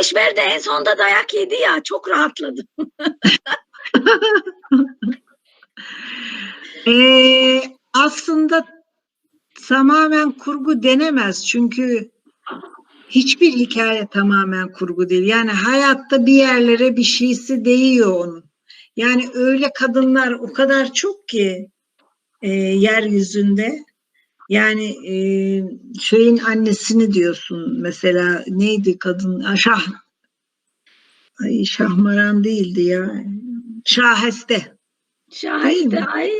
beş verdi en sonunda dayak yedi ya çok rahatladım. Ee, aslında tamamen kurgu denemez çünkü hiçbir hikaye tamamen kurgu değil. Yani hayatta bir yerlere bir şeysi değiyor onun. Yani öyle kadınlar o kadar çok ki e, yeryüzünde. Yani e, şeyin annesini diyorsun mesela neydi kadın? Ah, Şah Ay Şahmaran değildi ya. Şaheste. Mi? ay.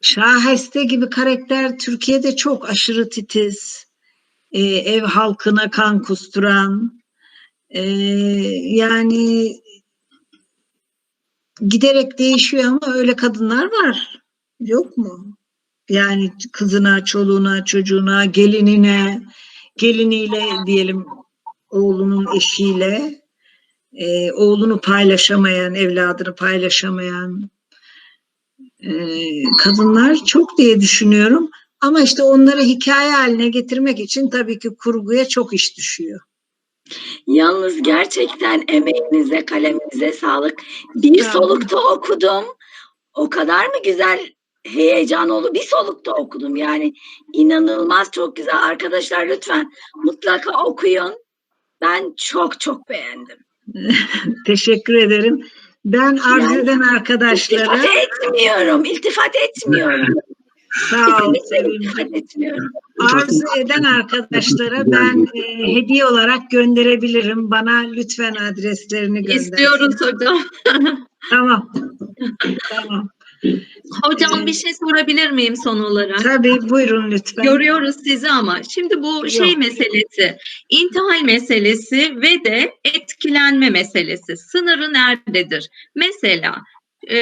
Şaheste gibi karakter Türkiye'de çok aşırı titiz, e, ev halkına kan kusturan, e, yani giderek değişiyor ama öyle kadınlar var. Yok mu? Yani kızına, çoluğuna, çocuğuna, gelinine, geliniyle diyelim oğlunun eşiyle, e, oğlunu paylaşamayan, evladını paylaşamayan, ee, kadınlar çok diye düşünüyorum. Ama işte onları hikaye haline getirmek için tabii ki kurguya çok iş düşüyor. Yalnız gerçekten emeğinize, kaleminize sağlık. Bir solukta okudum. O kadar mı güzel heyecan oldu. Bir solukta okudum yani. inanılmaz çok güzel. Arkadaşlar lütfen mutlaka okuyun. Ben çok çok beğendim. Teşekkür ederim. Ben arz Yani eden arkadaşlara İltifat etmiyorum. iltifat etmiyorum. sağ ol iltifat etmiyorum. Arz eden arkadaşlara ben e, hediye olarak gönderebilirim. Bana lütfen adreslerini gönder. İstiyoruz hocam. Tamam. tamam. Hocam bir şey sorabilir miyim son olarak? Tabii buyurun lütfen. Görüyoruz sizi ama şimdi bu şey Yok. meselesi, intihal meselesi ve de etkilenme meselesi. Sınırı nerededir? Mesela e,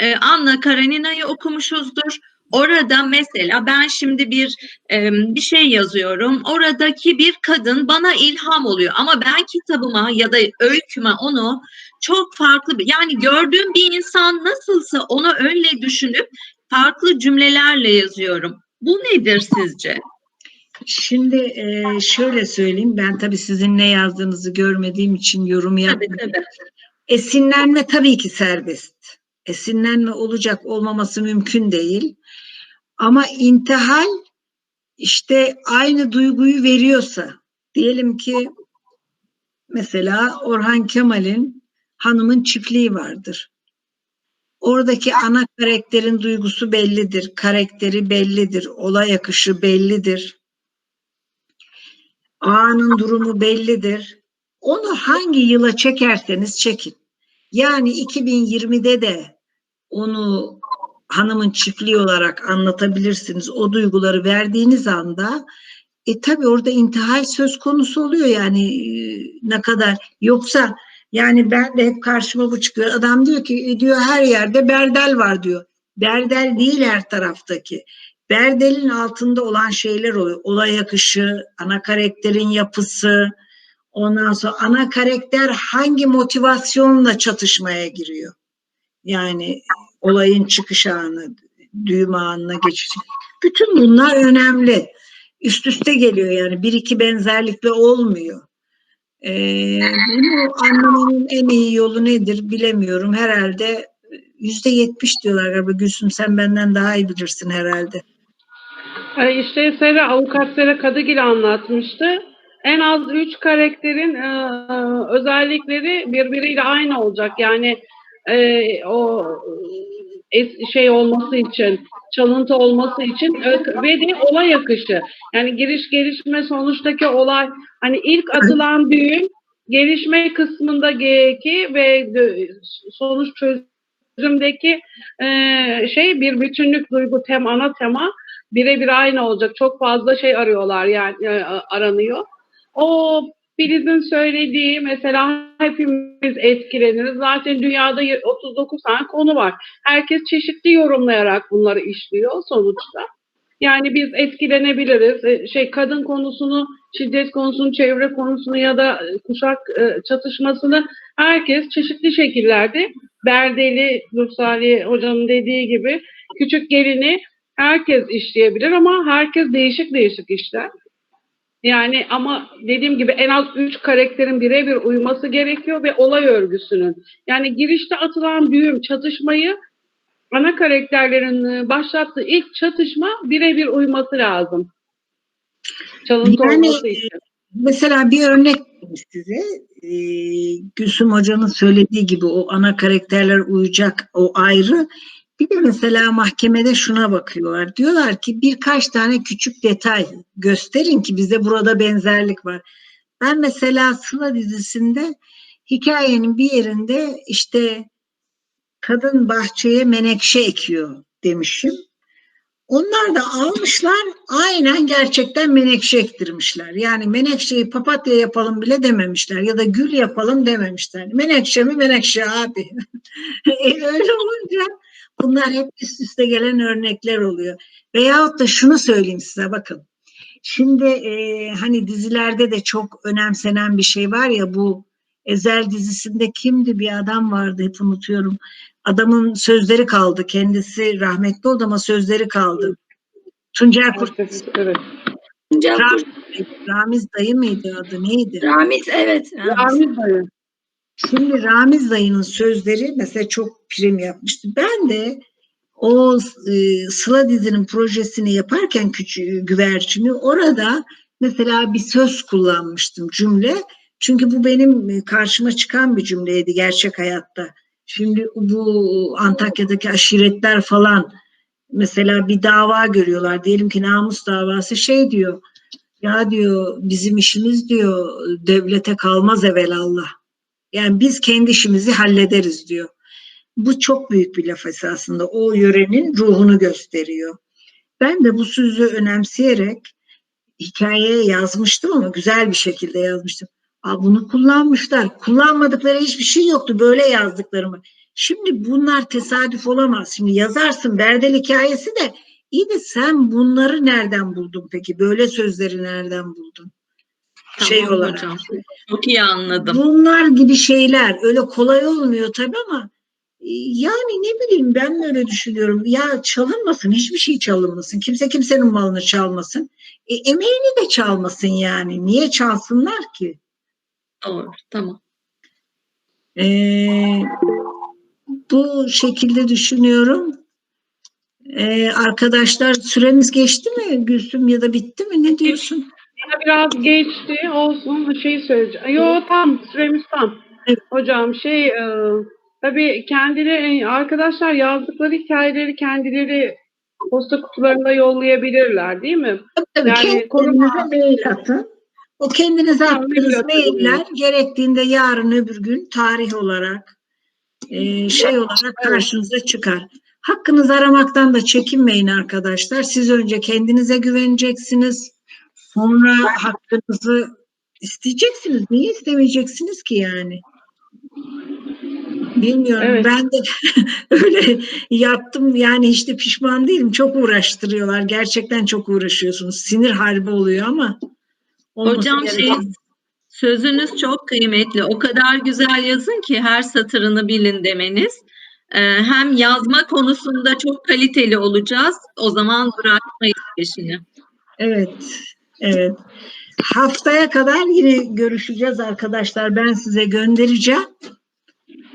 e, Anna Karenina'yı okumuşuzdur. Orada mesela ben şimdi bir e, bir şey yazıyorum. Oradaki bir kadın bana ilham oluyor ama ben kitabıma ya da öyküme onu çok farklı bir yani gördüğüm bir insan nasılsa onu öyle düşünüp farklı cümlelerle yazıyorum. Bu nedir sizce? Şimdi e, şöyle söyleyeyim. Ben tabii sizin ne yazdığınızı görmediğim için yorum Tabii yapmıyorum. tabii. Esinlenme tabii ki serbest. Esinlenme olacak olmaması mümkün değil. Ama intihal işte aynı duyguyu veriyorsa diyelim ki mesela Orhan Kemal'in hanımın çiftliği vardır. Oradaki ana karakterin duygusu bellidir, karakteri bellidir, olay akışı bellidir. Ağanın durumu bellidir. Onu hangi yıla çekerseniz çekin. Yani 2020'de de onu hanımın çiftliği olarak anlatabilirsiniz. O duyguları verdiğiniz anda e tabii orada intihal söz konusu oluyor yani e, ne kadar yoksa yani ben de hep karşıma bu çıkıyor. Adam diyor ki e, diyor her yerde berdel var diyor. Berdel değil her taraftaki. Berdelin altında olan şeyler oluyor. Olay akışı, ana karakterin yapısı, ondan sonra ana karakter hangi motivasyonla çatışmaya giriyor. Yani olayın çıkış anı, düğüm anına geçiş. Bütün bunlar önemli. Üst üste geliyor yani bir iki benzerlikle olmuyor. Ee, bunu anlamanın en iyi yolu nedir bilemiyorum. Herhalde yüzde yetmiş diyorlar galiba. Gülsüm sen benden daha iyi bilirsin herhalde. E, İşte Sera, avukat Sera Kadıgil anlatmıştı. En az üç karakterin e, özellikleri birbiriyle aynı olacak. Yani e, o es- şey olması için, çalıntı olması için ve de olay akışı. Yani giriş gelişme sonuçtaki olay hani ilk atılan düğüm gelişme kısmındaki ve sonuç çözümdeki e, şey bir bütünlük duygu tem ana tema birebir aynı olacak. Çok fazla şey arıyorlar yani e, aranıyor. O Filiz'in söylediği mesela hepimiz etkileniriz. Zaten dünyada 39 tane konu var. Herkes çeşitli yorumlayarak bunları işliyor sonuçta. Yani biz etkilenebiliriz. E, Şey kadın konusunu, şiddet konusunu, çevre konusunu ya da e, kuşak e, çatışmasını herkes çeşitli şekillerde Berdeli, Rursali hocamın dediği gibi küçük gelini herkes işleyebilir ama herkes değişik değişik işler. Yani ama dediğim gibi en az üç karakterin birebir uyması gerekiyor ve olay örgüsünün. Yani girişte atılan düğüm çatışmayı ana karakterlerin e, başlattığı ilk çatışma birebir uyması lazım. Çalıntı Yani, olması için. Mesela bir örnek size. Ee, Gülsüm Hoca'nın söylediği gibi o ana karakterler uyacak o ayrı. Bir de mesela mahkemede şuna bakıyorlar. Diyorlar ki birkaç tane küçük detay gösterin ki bize burada benzerlik var. Ben mesela Sıla dizisinde hikayenin bir yerinde işte kadın bahçeye menekşe ekiyor demişim. Onlar da almışlar aynen gerçekten menekşe ektirmişler. Yani menekşeyi papatya yapalım bile dememişler ya da gül yapalım dememişler. Menekşe mi menekşe abi. E, Öyle olunca bunlar hep üst üste gelen örnekler oluyor. Veyahut da şunu söyleyeyim size bakın. Şimdi e, hani dizilerde de çok önemsenen bir şey var ya bu Ezel dizisinde kimdi bir adam vardı hep unutuyorum. Adamın sözleri kaldı. Kendisi rahmetli oldu ama sözleri kaldı. Tuncel Kurt, Evet. Tuncel Ram- Kurt, Ramiz dayı mıydı adı neydi? Ramiz evet. Ramiz. Ramiz dayı. Şimdi Ramiz dayının sözleri mesela çok prim yapmıştı. Ben de o e, Sıla dizinin projesini yaparken küçük güvercini orada mesela bir söz kullanmıştım cümle. Çünkü bu benim e, karşıma çıkan bir cümleydi gerçek hayatta. Şimdi bu Antakya'daki aşiretler falan mesela bir dava görüyorlar. Diyelim ki namus davası şey diyor. Ya diyor bizim işimiz diyor devlete kalmaz evelallah. Yani biz kendi işimizi hallederiz diyor. Bu çok büyük bir laf esasında. O yörenin ruhunu gösteriyor. Ben de bu sözü önemseyerek hikayeye yazmıştım ama güzel bir şekilde yazmıştım. Aa, bunu kullanmışlar. Kullanmadıkları hiçbir şey yoktu böyle yazdıklarımı. Şimdi bunlar tesadüf olamaz. Şimdi yazarsın Berdel hikayesi de iyi de sen bunları nereden buldun peki? Böyle sözleri nereden buldun? Şey Tamam olarak. hocam. Çok iyi anladım. Bunlar gibi şeyler öyle kolay olmuyor tabii ama e, yani ne bileyim ben öyle düşünüyorum. Ya çalınmasın, hiçbir şey çalınmasın. Kimse kimsenin malını çalmasın. E, emeğini de çalmasın yani. Niye çalsınlar ki? Doğru. Tamam. E, bu şekilde düşünüyorum. E, arkadaşlar süremiz geçti mi Gülsüm ya da bitti mi? Ne diyorsun? Biraz geçti olsun şey söyleyeceğim. Yo tam süremiz tam. Hocam şey e, tabii kendileri arkadaşlar yazdıkları hikayeleri kendileri posta kutularına yollayabilirler değil mi? Tabii Yani kendinize koruma- mail atın. O kendinize Tamam, attığınız mailler gerektiğinde yarın öbür gün tarih olarak e, şey olarak karşınıza çıkar. Hakkınızı aramaktan da çekinmeyin arkadaşlar. Siz önce kendinize güveneceksiniz. Sonra hakkınızı isteyeceksiniz. Niye istemeyeceksiniz ki yani? Bilmiyorum. Evet. Ben de öyle yaptım. Yani de pişman değilim. Çok uğraştırıyorlar. Gerçekten çok uğraşıyorsunuz. Sinir harbi oluyor ama. Hocam şey sözünüz çok kıymetli. O kadar güzel yazın ki her satırını bilin demeniz. Ee, hem yazma konusunda çok kaliteli olacağız. O zaman bırakmayız peşini. Evet, evet. Haftaya kadar yine görüşeceğiz arkadaşlar. Ben size göndereceğim.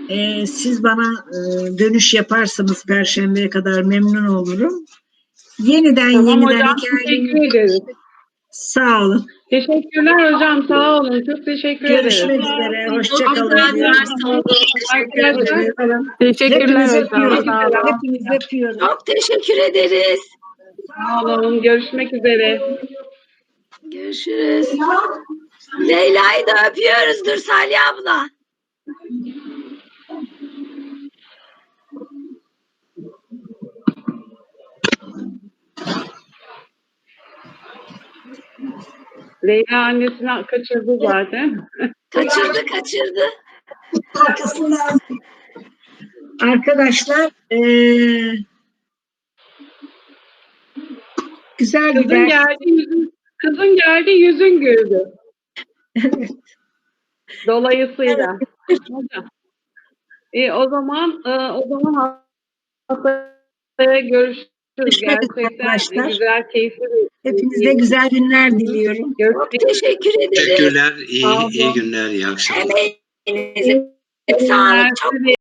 Ee, siz bana e, dönüş yaparsanız Perşembe'ye kadar memnun olurum. Yeniden Tamam yeniden hocam teşekkür ederiz. Sağ olun. Teşekkürler hocam sağ olun. Çok teşekkür Görüşmek ederiz. üzere. Çok Hoşçakalın. ederim. teşekkürler hocam. öpüyorum. Sağ olun. Hepinizi öpüyorum. Çok teşekkür ederiz. Sağ olun. Görüşmek üzere. Görüşürüz. Leyla'yı da öpüyoruz Dur Salih abla. Leyla annesini kaçırdı zaten. Kaçırdı kaçırdı. Arkasından arkadaşlar eee güzel bir Kızın ders. geldi kızın geldi yüzün güldü. Dolayısıyla. E, o zaman e, o zaman haftaya görüşürüz. Gerçekten arkadaşlar. güzel, keyifli bir Hepinize güzel günler diliyorum. Çok teşekkür ederim. Teşekkürler. İyi, iyi günler, iyi akşamlar. Emeğinize sağlık. Çok